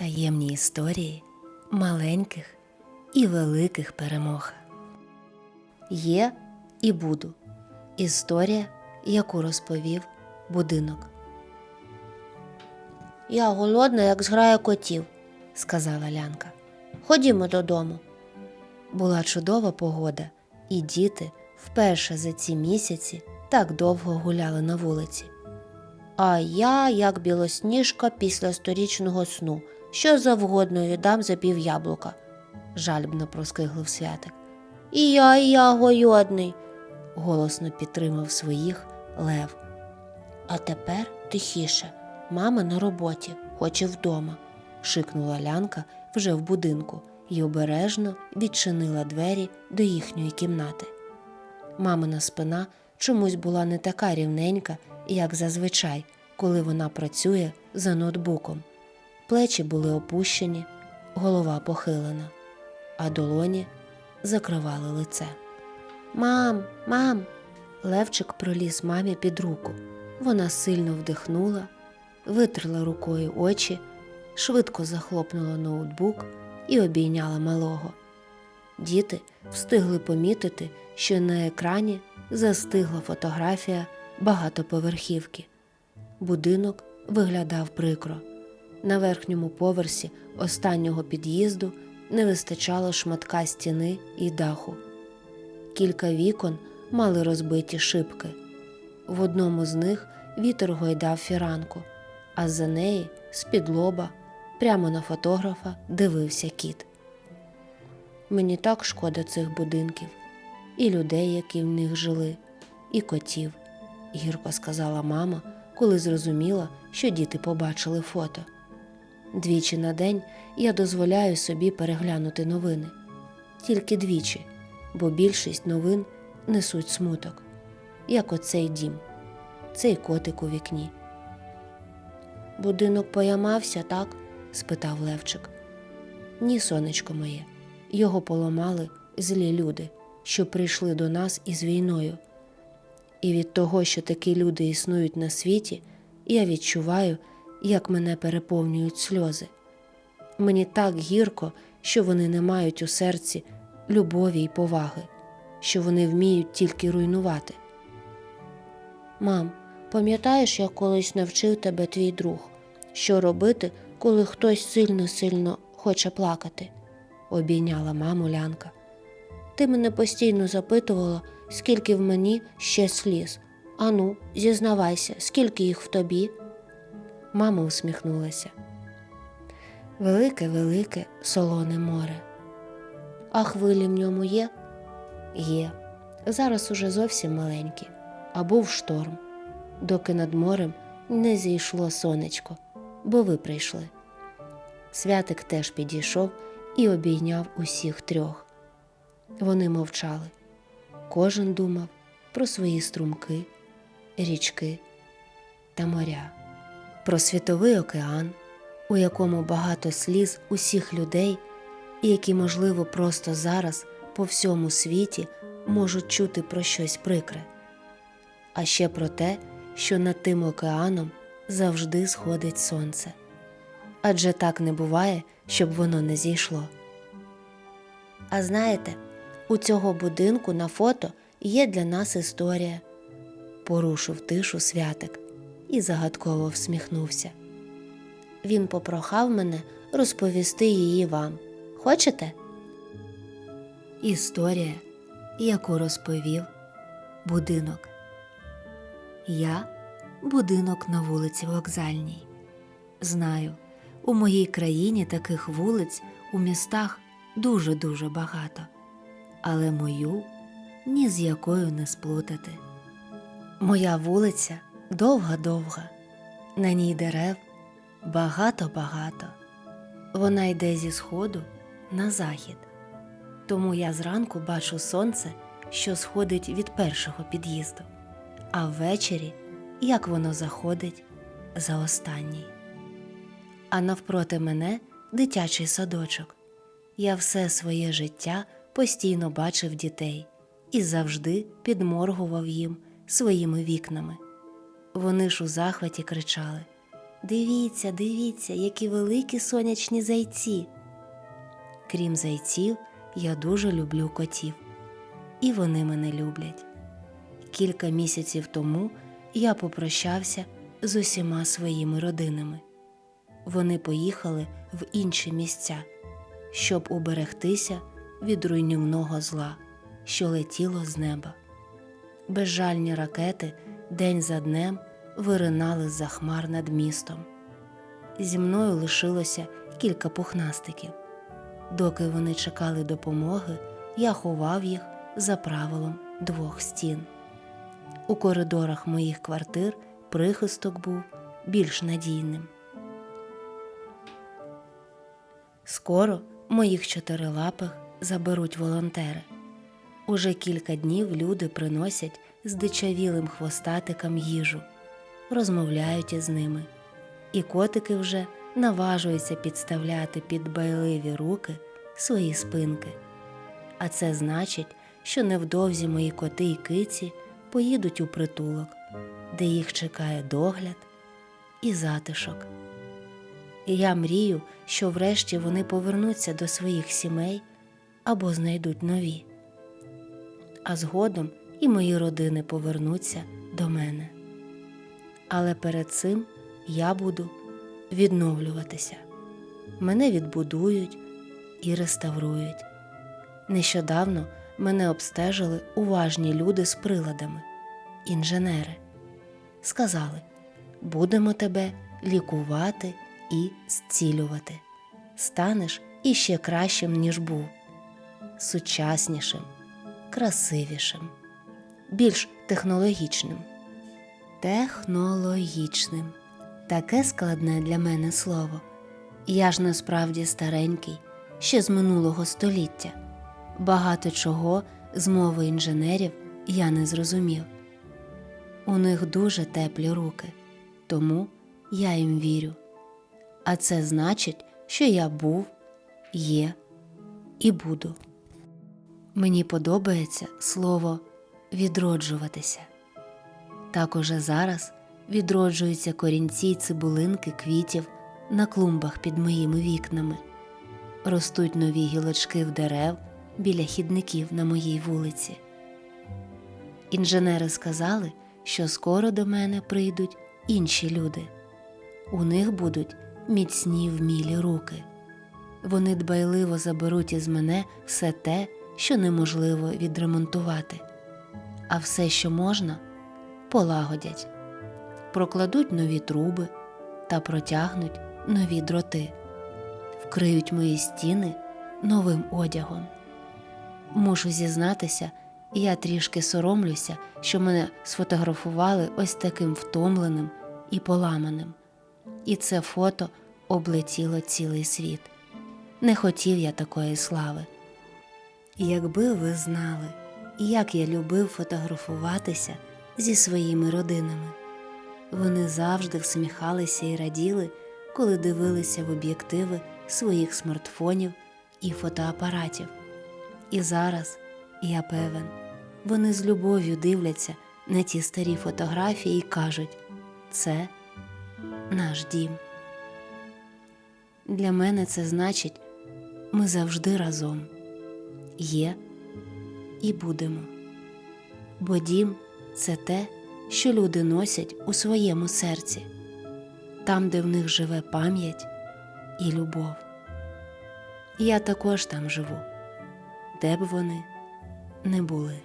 Таємні історії маленьких і великих перемог. Є і буду. Історія, яку розповів будинок. Я голодна, як зграя котів. сказала Лянка. Ходімо додому. Була чудова погода, і діти вперше за ці місяці так довго гуляли на вулиці. А я, як білосніжка після сторічного сну, що завгодно віддам за пів яблука. Жальбно проскиглив святик. І я, і я голодний. Голосно підтримав своїх лев. А тепер тихіше. Мама на роботі, хоче вдома. шикнула лянка вже в будинку і обережно відчинила двері до їхньої кімнати. Мамина спина чомусь була не така рівненька, як зазвичай, коли вона працює за ноутбуком. Плечі були опущені, голова похилена, а долоні закривали лице. Мам, мам, Левчик проліз мамі під руку. Вона сильно вдихнула, витерла рукою очі, швидко захлопнула ноутбук і обійняла малого. Діти встигли помітити, що на екрані застигла фотографія багатоповерхівки. Будинок виглядав прикро. На верхньому поверсі останнього під'їзду не вистачало шматка стіни і даху. Кілька вікон мали розбиті шибки. В одному з них вітер гойдав фіранку, а за неї, з-під лоба, прямо на фотографа дивився кіт. Мені так шкода цих будинків, і людей, які в них жили, і котів, гірко сказала мама, коли зрозуміла, що діти побачили фото. Двічі на день я дозволяю собі переглянути новини. Тільки двічі, бо більшість новин несуть смуток, як оцей дім, цей котик у вікні. будинок поямався, так? спитав Левчик. Ні, сонечко моє, його поламали злі люди, що прийшли до нас із війною. І від того, що такі люди існують на світі, я відчуваю, як мене переповнюють сльози. Мені так гірко, що вони не мають у серці любові й поваги, що вони вміють тільки руйнувати. Мам, пам'ятаєш, як колись навчив тебе твій друг, що робити, коли хтось сильно-сильно хоче плакати? обійняла маму Лянка. Ти мене постійно запитувала, скільки в мені ще сліз. Ану, зізнавайся, скільки їх в тобі? Мама усміхнулася. Велике, велике солоне море. А хвилі в ньому є? Є. Зараз уже зовсім маленькі, а був шторм, доки над морем не зійшло сонечко, бо ви прийшли. Святик теж підійшов і обійняв усіх трьох. Вони мовчали. Кожен думав про свої струмки, річки та моря, про світовий океан, у якому багато сліз усіх людей, і які, можливо, просто зараз по всьому світі можуть чути про щось прикре, а ще про те, що над тим океаном завжди сходить сонце. Адже так не буває, щоб воно не зійшло. А знаєте, у цього будинку на фото є для нас історія. Порушив тишу святик і загадково всміхнувся. Він попрохав мене розповісти її вам. Хочете? Історія, яку розповів будинок. Я будинок на вулиці Вокзальній. Знаю, у моїй країні таких вулиць у містах дуже-дуже багато, але мою ні з якою не сплутати. Моя вулиця довга-довга, на ній дерев багато-багато. Вона йде зі сходу на захід. Тому я зранку бачу сонце, що сходить від першого під'їзду, а ввечері, як воно заходить за останній. А навпроти мене дитячий садочок. Я все своє життя постійно бачив дітей і завжди підморгував їм своїми вікнами. Вони ж у захваті кричали Дивіться, дивіться, які великі сонячні зайці. Крім зайців, я дуже люблю котів, і вони мене люблять. Кілька місяців тому я попрощався з усіма своїми родинами. Вони поїхали в інші місця, щоб уберегтися від руйнівного зла, що летіло з неба. Безжальні ракети день за днем виринали з-за хмар над містом. Зі мною лишилося кілька пухнастиків. Доки вони чекали допомоги, я ховав їх за правилом двох стін. У коридорах моїх квартир прихисток був більш надійним. Скоро моїх чотирилапих заберуть волонтери. Уже кілька днів люди приносять здичавілим хвостатикам їжу, розмовляють із ними, і котики вже наважуються підставляти під байливі руки свої спинки. А це значить, що невдовзі мої коти й киці поїдуть у притулок, де їх чекає догляд і затишок. І я мрію, що врешті вони повернуться до своїх сімей або знайдуть нові. А згодом і мої родини повернуться до мене. Але перед цим я буду відновлюватися. Мене відбудують і реставрують. Нещодавно мене обстежили уважні люди з приладами, інженери. Сказали, будемо тебе лікувати і зцілювати. Станеш іще кращим, ніж був, сучаснішим, красивішим, більш технологічним. Технологічним. Таке складне для мене слово. Я ж насправді старенький, ще з минулого століття. Багато чого з мови інженерів я не зрозумів. У них дуже теплі руки, тому я їм вірю. А це значить, що я був, є і буду. Мені подобається слово відроджуватися. Так уже зараз відроджуються корінці цибулинки квітів на клумбах під моїми вікнами, ростуть нові гілочки в дерев біля хідників на моїй вулиці. Інженери сказали, що скоро до мене прийдуть інші люди. У них будуть міцні вмілі руки. Вони дбайливо заберуть із мене все те, що неможливо відремонтувати, а все, що можна, полагодять, прокладуть нові труби та протягнуть нові дроти, вкриють мої стіни новим одягом. Мушу зізнатися, я трішки соромлюся, що мене сфотографували ось таким втомленим і поламаним. І це фото облетіло цілий світ. Не хотів я такої слави. Якби ви знали, як я любив фотографуватися зі своїми родинами. Вони завжди всміхалися і раділи, коли дивилися в об'єктиви своїх смартфонів і фотоапаратів. І зараз, я певен, вони з любов'ю дивляться на ті старі фотографії і кажуть це наш дім. Для мене це значить, ми завжди разом є і будемо. Бо дім це те, що люди носять у своєму серці, там, де в них живе пам'ять і любов. Я також там живу, де б вони не були.